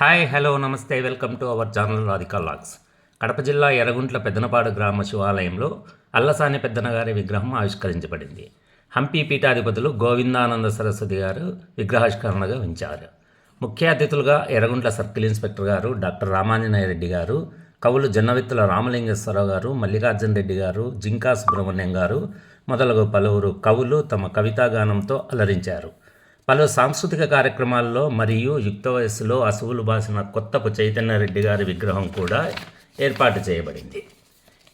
Hi hello నమస్తే welcome to our channel Radhika logs Kadapa జిల్లా ఎర్రగుంట్ల పెద్దనపాడు గ్రామ శివాలయంలో అల్లసాని పెద్దన గారి విగ్రహం ఆవిష్కరించబడింది. హంపి పీఠాధిపతులు గోవిందానంద సరస్వతి గారు విగ్రహావిష్కరణగా ఉంచారు. ముఖ్య అతిథులుగా ఎర్రగుంట్ల సర్కిల్ ఇన్స్పెక్టర్ గారు డాక్టర్ రామాంజనేయ రెడ్డి గారు కవులు జన్నవిత్తుల రామలింగేశ్వరరావు గారు మల్లికార్జున రెడ్డి గారు జింకా సుబ్రహ్మణ్యం గారు మొదలగు పలువురు కవులు తమ కవితాగానంతో అలరించారు. పలు సాంస్కృతిక కార్యక్రమాల్లో మరియు యుక్త వయస్సులో అసువులు బాసిన కొత్తపు చైతన్యరెడ్డి గారి విగ్రహం కూడా ఏర్పాటు చేయబడింది.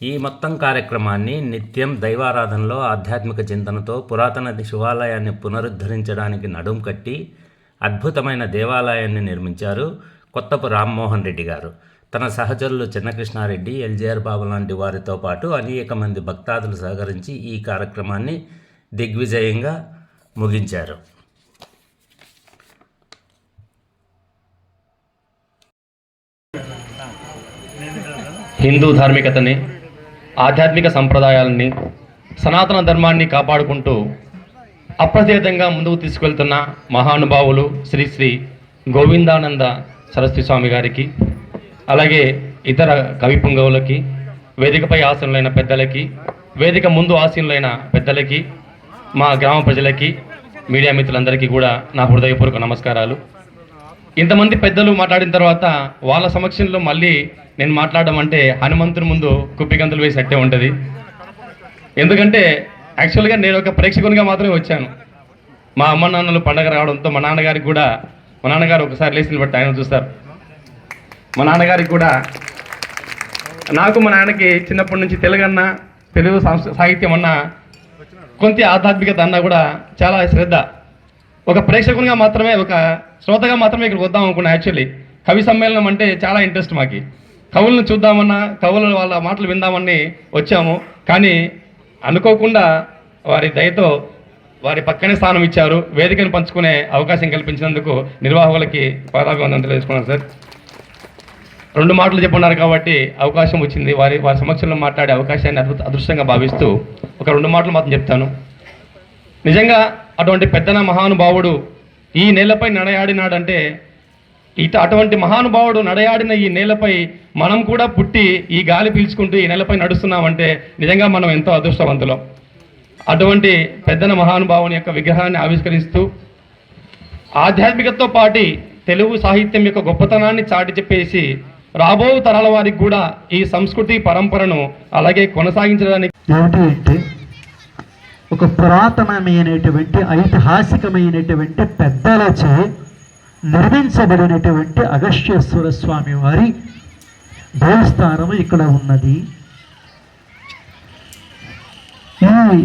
ఈ మొత్తం కార్యక్రమాన్ని నిత్యం దైవారాధనలో ఆధ్యాత్మిక చింతనతో పురాతన శివాలయాన్ని పునరుద్ధరించడానికి నడుం కట్టి అద్భుతమైన దేవాలయాన్ని నిర్మించారు కొత్తపు రామ్మోహన్ రెడ్డి గారు. తన సహచరులు చిన్నకృష్ణారెడ్డి ఎల్జేఆర్ బాబు లాంటి వారితో పాటు అనేక మంది భక్తాదులు సహకరించి ఈ కార్యక్రమాన్ని దిగ్విజయంగా ముగించారు. హిందూ ధార్మికతని ఆధ్యాత్మిక సంప్రదాయాలని సనాతన ధర్మాన్ని కాపాడుకుంటూ అప్రతీతంగా ముందుకు తీసుకెళ్తున్న మహానుభావులు శ్రీ శ్రీ గోవిందానంద సరస్వతి స్వామి గారికి అలాగే ఇతర కవి పుంగవులకి వేదికపై ఆసీనులైన పెద్దలకి వేదిక ముందు ఆసీనులైన పెద్దలకి మా గ్రామ ప్రజలకి మీడియా మిత్రులందరికీ కూడా నా హృదయపూర్వక నమస్కారాలు. ఇంతమంది పెద్దలు మాట్లాడిన తర్వాత వాళ్ళ సమక్షంలో మళ్ళీ నేను మాట్లాడడం అంటే హనుమంతుని ముందు కుప్పిగంతులు వేసినట్టే ఉంటుంది. ఎందుకంటే యాక్చువల్గా నేను ఒక ప్రేక్షకునిగా మాత్రమే వచ్చాను. మా అమ్మ నాన్నలు పండగ రావడంతో మా నాన్నగారికి కూడా మా నాన్నగారు ఒకసారి లేచిన బట్టి ఆయన చూస్తారు. మా నాన్నగారికి కూడా నాకు మా నాన్నకి చిన్నప్పటి నుంచి తెలుగన్న తెలుగు సాహిత్యం అన్న కొంత ఆధ్యాత్మికత అన్న కూడా చాలా శ్రద్ధ. ఒక ప్రేక్షకునిగా మాత్రమే ఒక శ్రోతగా మాత్రమే ఇక్కడికి వద్దాం అనుకున్నా యాక్చువల్లీ కవి సమ్మేళనం అంటే చాలా ఇంట్రెస్ట్ మాకి. కవులను చూద్దామన్నా కవుల వాళ్ళ మాటలు విందామని వచ్చాము. కానీ అనుకోకుండా వారి దయతో వారి పక్కనే స్థానం ఇచ్చారు. వేదికను పంచుకునే అవకాశం కల్పించినందుకు నిర్వాహకులకి పాదాభివందనం తెలియజేసుకున్నాను సార్ రెండు మాటలు చెప్పున్నారు కాబట్టి అవకాశం వచ్చింది. వారి వారి సమక్షంలో మాట్లాడే అవకాశాన్ని అద్భుత అదృష్టంగా భావిస్తూ ఒక రెండు మాటలు మాత్రం చెప్తాను. నిజంగా అటువంటి పెద్దన మహానుభావుడు ఈ నేలపై నడయాడినాడంటే ఇత అటువంటి మహానుభావుడు నడయాడిన ఈ నేలపై మనం కూడా పుట్టి ఈ గాలి పీల్చుకుంటూ ఈ నేలపై నడుస్తున్నామంటే నిజంగా మనం ఎంతో అదృష్టవంతులం. అటువంటి పెద్దన మహానుభావుని యొక్క విగ్రహాన్ని ఆవిష్కరిస్తూ ఆధ్యాత్మికతో పాటి తెలుగు సాహిత్యం యొక్క గొప్పతనాన్ని చాటి చెప్పేసి రాబో తరాల వారికి కూడా ఈ సంస్కృతి పరంపరను అలాగే కొనసాగించడానికి ఏమిటి అంటే ఒక పురాతనమైనటువంటి ఐతిహాసికమైనటువంటి పెద్దలచే నిర్మించబడినటువంటి అగస్త్యేశ్వర స్వామి వారి దేవస్థానం ఇక్కడ ఉన్నది. ఈ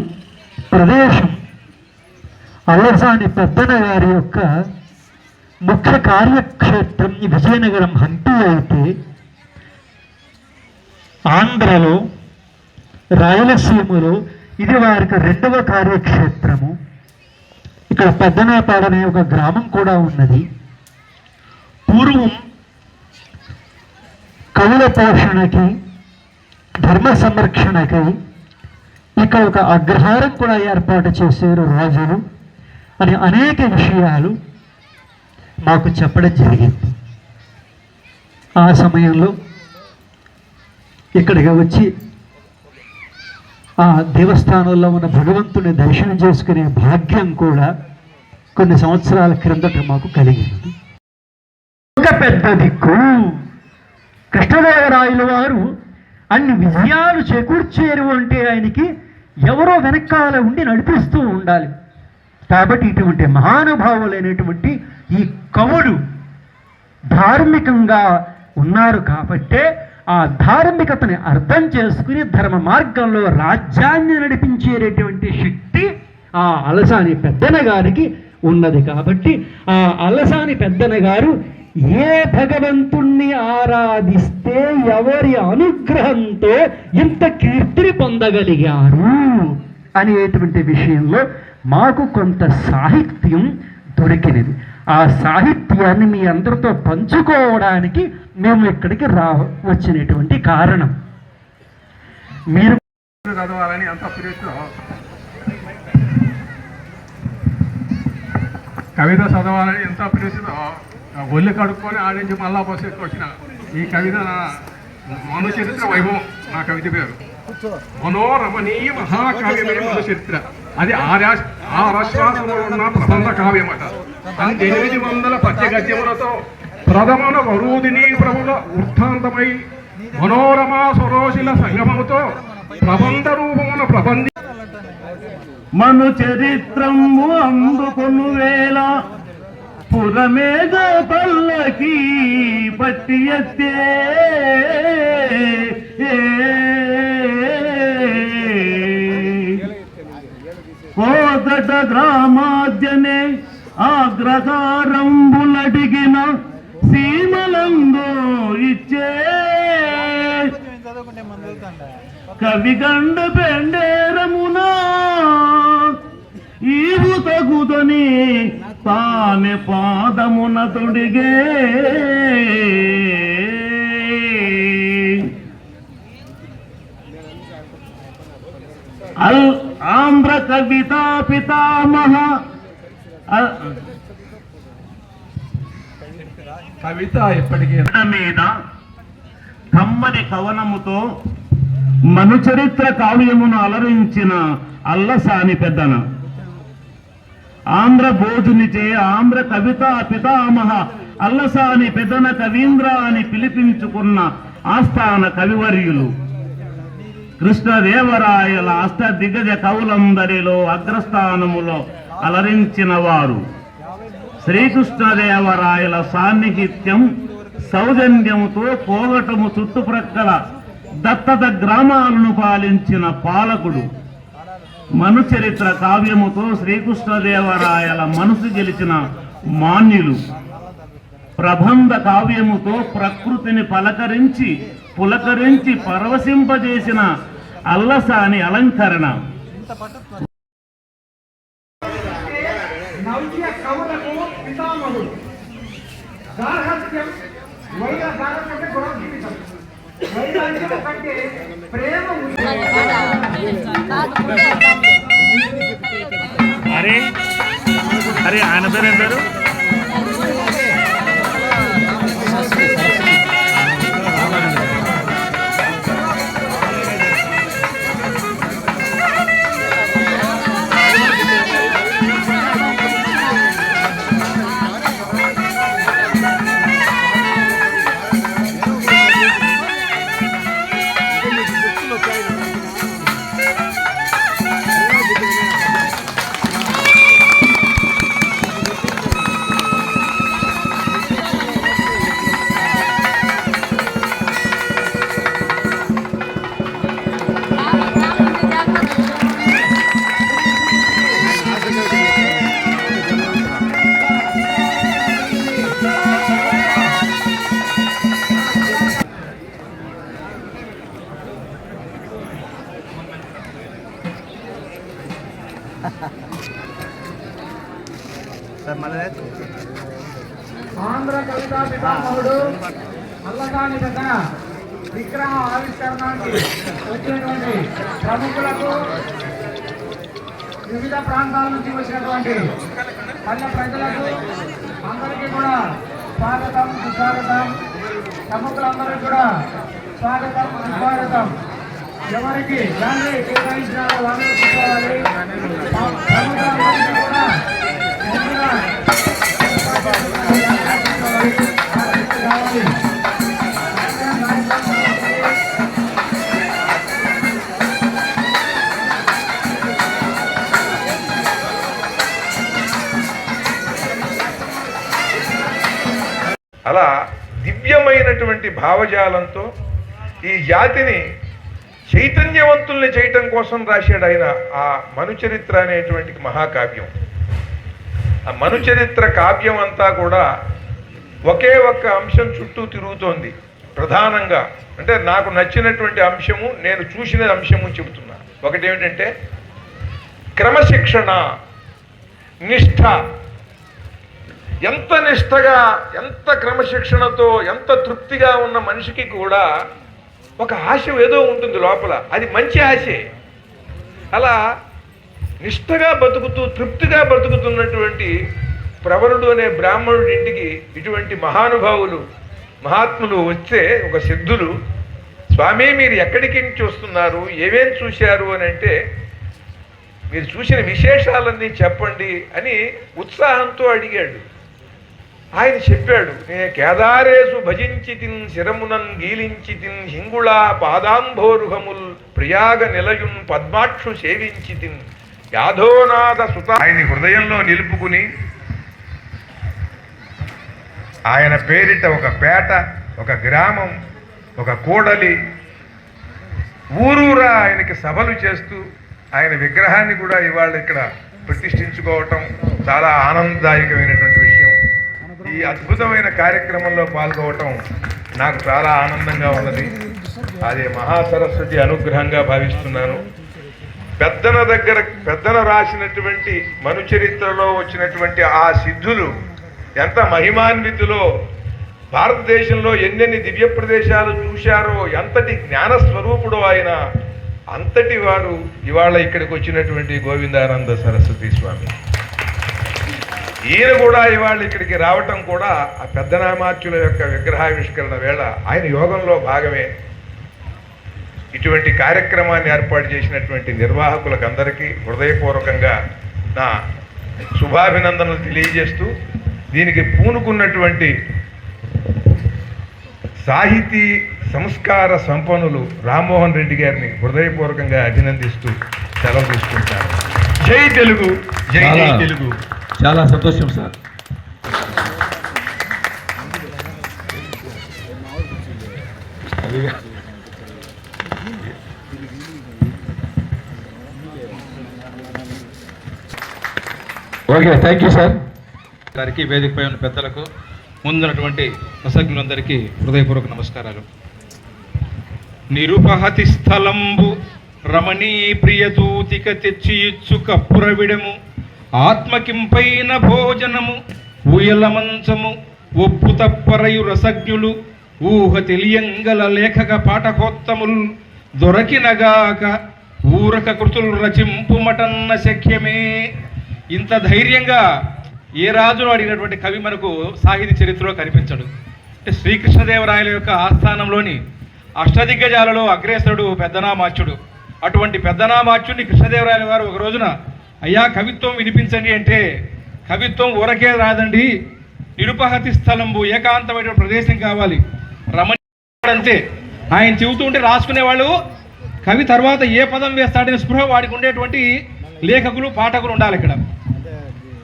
ప్రదేశం అల్లసాని పెద్దన గారి యొక్క ముఖ్య కార్యక్షేత్రం ఈ విజయనగరం హంపి అయితే ఆంధ్రలో రాయలసీమలో ఇది వారికి రెండవ కార్యక్షేత్రము. ఇక్కడ పెద్దనాపాడు అనే ఒక గ్రామం కూడా ఉన్నది. పూర్వం కవుల పోషణకి ధర్మ సంరక్షణకి ఇక్కడ ఒక అగ్రహారం కూడా ఏర్పాటు చేశారు రాజులు. అని అనేక విషయాలు మాకు చెప్పడం జరిగింది. ఆ సమయంలో ఇక్కడికి వచ్చి ఆ దేవస్థానంలో ఉన్న భగవంతుని దర్శనం చేసుకునే భాగ్యం కూడా కొన్ని సంవత్సరాల క్రిందట మాకు కలిగింది. ఒక పెద్ద దిక్కు. కృష్ణదేవరాయల వారు అన్ని విజయాలు చేకూర్చేరు అంటే ఆయనకి ఎవరో వెనకాల ఉండి నడిపిస్తూ ఉండాలి. కాబట్టి ఇటువంటి మహానుభావులైనటువంటి ఈ కవులు ధార్మికంగా ఉన్నారు కాబట్టే ఆ ధార్మికతని అర్థం చేసుకుని ధర్మ మార్గంలో రాజ్యాన్ని నడిపించేటటువంటి శక్తి ఆ అలసాని పెద్దన గారికి ఉన్నది కాబట్టి ఆ అలసాని పెద్దన గారు ఏ భగవంతుణ్ణి ఆరాధిస్తే ఎవరి అనుగ్రహంతో ఇంత కీర్తిని పొందగలిగారు అనేటువంటి విషయంలో మాకు కొంత సాహిత్యం దొరికినది. ఆ సాహిత్యాన్ని మీ అందరితో పంచుకోవడానికి మేము ఇక్కడికి రా వచ్చినటువంటి కారణం. మీరు చదవాలని అంత కవిత చదవాలని ఎంత ప్రేసిదో ఒళ్ళు కడుక్కొని ఆడించి మళ్ళా బస్సు ఎక్కి వచ్చిన ఈ కవిత మన చరిత్ర వైభవం. నా కవిత పేరు. మనోరమణీయ మహాకావ్యమే మను చరిత్ర అది ఆ ఆరశ్వాసములో ఉన్న ప్రబంధ కావ్యమట. అది ఎనిమిది వందల పచ్చగద్యములతో ప్రథమన వరూదిని ప్రభుల వృత్తాంతమై మనోరమా సరోశిల సంగమముతో ప్రబంధ రూపమున ప్రబంధి మను చరిత్రము అందుకొను వేళ పురమేద పల్లకి పట్టి ఎత్తే కోదట గ్రామాద్యనే ఆగ్రహారంబులడిగిన సీమలందు ఇచ్చే కవిగండ పెండేరమునా ఈవు తగుదని తామె పాదమున తొడిగే. అల్ ఆంధ్ర కవితా పితామహ కవిత మీద కమ్మని కవనముతో మనుచరిత్ర కావ్యమును అలరించిన అల్లసాని పెద్దన. ఆంధ్ర భోజునిచే ఆంధ్ర కవిత పితామహ అల్లసాని పెద్దన కవీంద్ర అని పిలిపించుకున్న ఆస్థాన కవివర్యులు. కృష్ణదేవరాయల అష్ట దిగ్గజ కవులందరిలో అగ్రస్థానములో అలరించిన వారు శ్రీకృష్ణదేవరాయల సాన్నిహిత్యం సౌజన్యముతో పోగటము చుట్టుప్రక్కల దత్తత గ్రామాలను పాలించిన పాలకుడు. మనుచరిత్ర కావ్యముతో శ్రీకృష్ణదేవరాయల మనసు గెలిచిన మాన్యులు. ప్రబంధ కావ్యముతో ప్రకృతిని పలకరించి పులకరించి పరవశింపజేసిన అల్లసాని అలంకరణ. గార్హస్థ్యం వైర గార్హస్థ్యం అంటే గుణం జీవితం వైరాగ్యం కంటే ప్రేమ ఉంది. అరే అరే ఆయన పేరు సార్ మళ్ళీ ఆంధ్ర కవితా పితామహుడు అల్లదాని పెద్ద విగ్రహ ఆవిష్కరణానికి వచ్చినటువంటి ప్రముఖులకు వివిధ ప్రాంతాల నుంచి వచ్చినటువంటి పల్లె ప్రజలకు అందరికీ కూడా స్వాగతం సుస్వాగతం. ప్రముఖులందరికీ కూడా స్వాగతం సుస్వాగతం. ఎవరికి గాంధీ కేటాయించిన వాళ్ళు ప్రముఖులందరికీ కూడా భావజాలంతో ఈ జాతిని చైతన్యవంతుల్ని చేయటం కోసం రాశాడు ఆయన ఆ మనుచరిత్ర అనేటువంటి మహాకావ్యం. ఆ మనుచరిత్ర కావ్యం అంతా కూడా ఒకే ఒక్క అంశం చుట్టూ తిరుగుతోంది. ప్రధానంగా అంటే నాకు నచ్చినటువంటి అంశము నేను చూసిన అంశము చెబుతున్నా. ఒకటి ఏమిటంటే క్రమశిక్షణ నిష్ఠ ఎంత నిష్టగా ఎంత క్రమశిక్షణతో ఎంత తృప్తిగా ఉన్న మనిషికి కూడా ఒక ఆశ ఏదో ఉంటుంది లోపల. అది మంచి ఆశే. అలా నిష్టగా బతుకుతూ తృప్తిగా బతుకుతున్నటువంటి ప్రవరుడు అనే బ్రాహ్మణుడి ఇంటికి ఇటువంటి మహానుభావులు మహాత్ములు వస్తే ఒక సిద్ధులు స్వామి మీరు ఎక్కడికి చూస్తున్నారు ఏమేం చూశారు? అని అంటే మీరు చూసిన విశేషాలన్నీ చెప్పండి అని ఉత్సాహంతో అడిగాడు. ఆయన చెప్పాడు నే కేదారేసు భజించి తిన్ శిరమునన్ గీలించి తిన్ హింగుళా పాదాంభోరుహముల్ ప్రయాగ నిలయున్ పద్మాక్షు సేవించి తిన్ యాధోనాథ సుత ఆయన హృదయంలో నిలుపుకుని ఆయన పేరిట ఒక పేట ఒక గ్రామం ఒక కూడలి ఊరూరా ఆయనకి సభలు చేస్తూ ఆయన విగ్రహాన్ని కూడా ఇవాళ ఇక్కడ ప్రతిష్ఠించుకోవటం చాలా ఆనందదాయకమైనటువంటి ఈ అద్భుతమైన కార్యక్రమంలో పాల్గొవటం నాకు చాలా ఆనందంగా ఉన్నది. అది మహాసరస్వతి అనుగ్రహంగా భావిస్తున్నాను. పెద్దన దగ్గర పెద్దన రాసినటువంటి మనుచరిత్రలో వచ్చినటువంటి ఆ సిద్ధులు ఎంత మహిమాన్వితులో భారతదేశంలో ఎన్నెన్ని దివ్య ప్రదేశాలు చూశారో ఎంతటి జ్ఞాన స్వరూపుడు ఆయన అంతటి వాడు ఇవాళ ఇక్కడికి వచ్చినటువంటి గోవిందానంద సరస్వతి స్వామి. ఈయన కూడా ఇవాళ ఇక్కడికి రావటం కూడా ఆ పెద్దనామార్చుల యొక్క విగ్రహావిష్కరణ వేళ ఆయన యోగంలో భాగమే. ఇటువంటి కార్యక్రమాన్ని ఏర్పాటు చేసినటువంటి నిర్వాహకులకు అందరికీ హృదయపూర్వకంగా నా శుభాభినందనలు తెలియజేస్తూ దీనికి పూనుకున్నటువంటి సాహితీ సంస్కార సంపన్నులు రామ్మోహన్ రెడ్డి గారిని హృదయపూర్వకంగా అభినందిస్తూ సెలవు తీసుకుంటాను. జై తెలుగు జై జై తెలుగు. చాలా సంతోషం sir. Okay thank you sir గారికి వేదికపై ఉన్న పెద్దలకు ముందున్నటువంటి ప్రసంగులందరికీ హృదయపూర్వక నమస్కారాలు. నిరుపహతి స్థలంబు రమణీ ప్రియదూతిక తెచ్చి ఇచ్చు కప్పురవిడము ఆత్మకింపైన భోజనము ఉయల మంచము ఒప్పు తప్పరయు రసజ్ఞులు ఊహ తెలియంగల లేఖక పాఠకోత్తములు దొరకినగాక ఊరక కృతులు రచింపుమటన్న శక్యమే. ఇంత ధైర్యంగా ఏ రాజును అడిగినటువంటి కవి మనకు సాహితీ చరిత్రలో కనిపించడు. అంటే శ్రీకృష్ణదేవరాయల యొక్క ఆస్థానంలోని అష్టదిగ్గజాలలో అగ్రేసరుడు పెద్దనామాచ్యుడు. అటువంటి పెద్దనామాచ్యుడిని కృష్ణదేవరాయల వారు ఒక రోజున అయ్యా కవిత్వం వినిపించండి అంటే కవిత్వం ఊరకే రాదండి. నిరుపహతి స్థలంబు ఏకాంతమైన ప్రదేశం కావాలి. రమణి అంతే ఆయన చెబుతూ ఉంటే రాసుకునేవాళ్ళు కవి తర్వాత ఏ పదం వేస్తాడనే స్పృహ వాడికి ఉండేటువంటి లేఖకులు పాఠకులు ఉండాలి ఇక్కడ.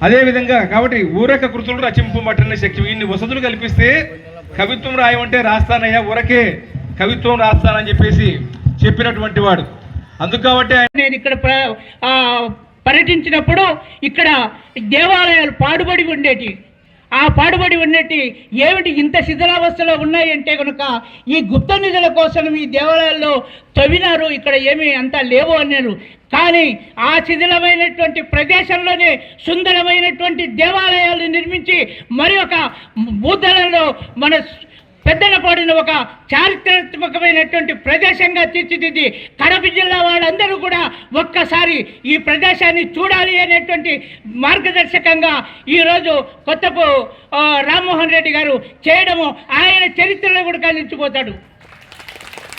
అదేవిధంగా కాబట్టి ఊరక కృతులు రచింపబట్టని శక్తి. ఇన్ని వసతులు కల్పిస్తే కవిత్వం రాయమంటే రాస్తానయ్యా ఊరకే కవిత్వం రాస్తానని చెప్పేసి చెప్పినటువంటి వాడు. అందుకు కాబట్టి ఆయన నేను ఇక్కడ ప్ర- పర్యటించినప్పుడు ఇక్కడ దేవాలయాలు పాడుబడి ఉండేటి ఆ పాడుబడి ఉన్నట్టు ఏమిటి? ఇంత శిథిలావస్థలో ఉన్నాయంటే కనుక ఈ గుప్త నిధుల కోసం ఈ దేవాలయాల్లో తవ్వినారు ఇక్కడ ఏమీ అంతా లేవు అన్నారు. కానీ ఆ శిథిలమైనటువంటి ప్రదేశంలోనే సుందరమైనటువంటి దేవాలయాలు నిర్మించి మరి ఒక బుద్ధలలో మన పెద్దనపాడిన ఒక చారిత్రాత్మకమైనటువంటి ప్రదేశంగా తీర్చిదిద్ది కడప జిల్లా వాళ్ళందరూ కూడా ఒక్కసారి ఈ ప్రదేశాన్ని చూడాలి అనేటువంటి మార్గదర్శకంగా ఈరోజు కొత్తపు రామ్మోహన్ రెడ్డి గారు చేయడము ఆయన చరిత్రలో కూడా కలిసిపోతాడు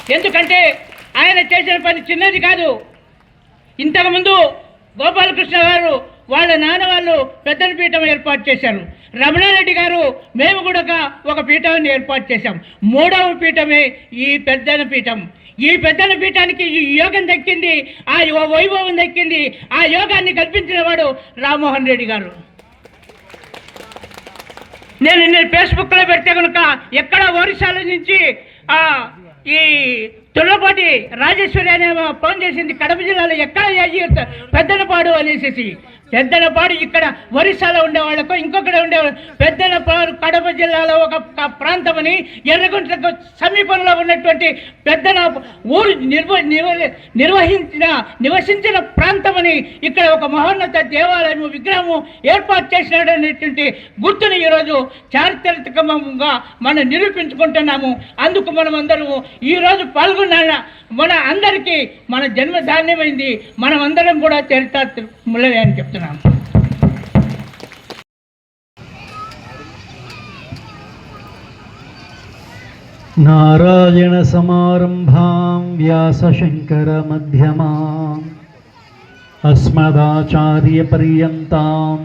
ఎందుకంటే ఆయన చేసిన పని చిన్నది కాదు. ఇంతకుముందు గోపాలకృష్ణ గారు వాళ్ళ నాన్న వాళ్ళు పెద్దల పీఠం ఏర్పాటు చేశారు. రమణారెడ్డి గారు మేము కూడా ఒక- పీఠాన్ని ఏర్పాటు చేశాం. మూడవ పీఠమే ఈ పెద్దన పీఠం. ఈ పెద్దల పీఠానికి ఈ యోగం దక్కింది. ఆ వైభవం దక్కింది. ఆ యోగాన్ని కల్పించిన వాడు రామ్మోహన్ రెడ్డి గారు. నేను నేను ఫేస్బుక్లో పెడితే కనుక ఎక్కడ ఒరిస్సాల నుంచి ఆ, ఈ తుల్లపాటి రాజేశ్వరి అనే ఫోన్ చేసింది. కడప జిల్లాలో ఎక్కడ పెద్దలపాడు పెద్దనపాడు అనేసి పెద్దనపాడు ఇక్కడ ఒరిస్సాలో ఉండే వాళ్ళకు ఉండేవాళ్ళు. ఉండే పెద్దనపాడు కడప జిల్లాలో ఒక ప్రాంతమని ఎర్రగుంటకు సమీపంలో ఉన్నటువంటి పెద్దన ఊరు నిర్వ నిర్వ- నిర్వహించిన నివసించిన ప్రాంతమని ఇక్కడ ఒక మహోన్నత దేవాలయము విగ్రహము ఏర్పాటు చేసినాడు అనేటువంటి గుర్తుని ఈరోజు చారిత్రకంగా మనం నిరూపించుకుంటున్నాము. అందుకు మనం అందరము ఈరోజు పాల్గొన్న మన అందరికీ మన జన్మ ధాన్యమైంది మనం అందరం కూడా చరిత్ర అని కోరుతున్నాను नारायणसमारम्भां व्यासशङ्करमध्यमाम् अस्मदाचार्यपर्यन्तां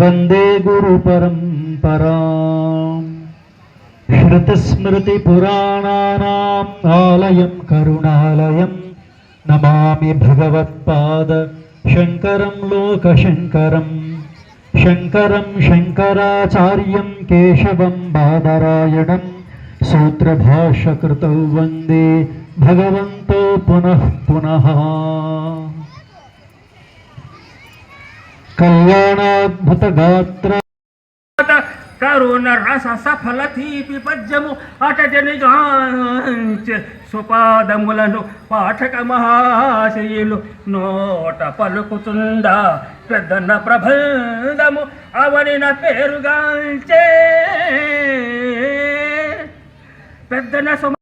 वन्दे गुरुपरम्पराम् श्रुतिस्मृतिपुराणानाम् आलयं करुणालयं नमामि भगवत्पाद శంకరం లోకశంకరం. శంకరం శంకరాచార్యం కేశవం బాదరాయణం. సూత్రభాషకృత వందే భగవంతో పునః పునః. కళ్యాణాద్భుతగాత్ర కరుణ రస సఫల తీపి పద్యము అటజని సుపాదములను పాఠక మహాశయులు నోట పలుకుతుందా పెద్దన్న ప్రబంధము అవనిన పేరుగాంచే. పెద్దన సుమ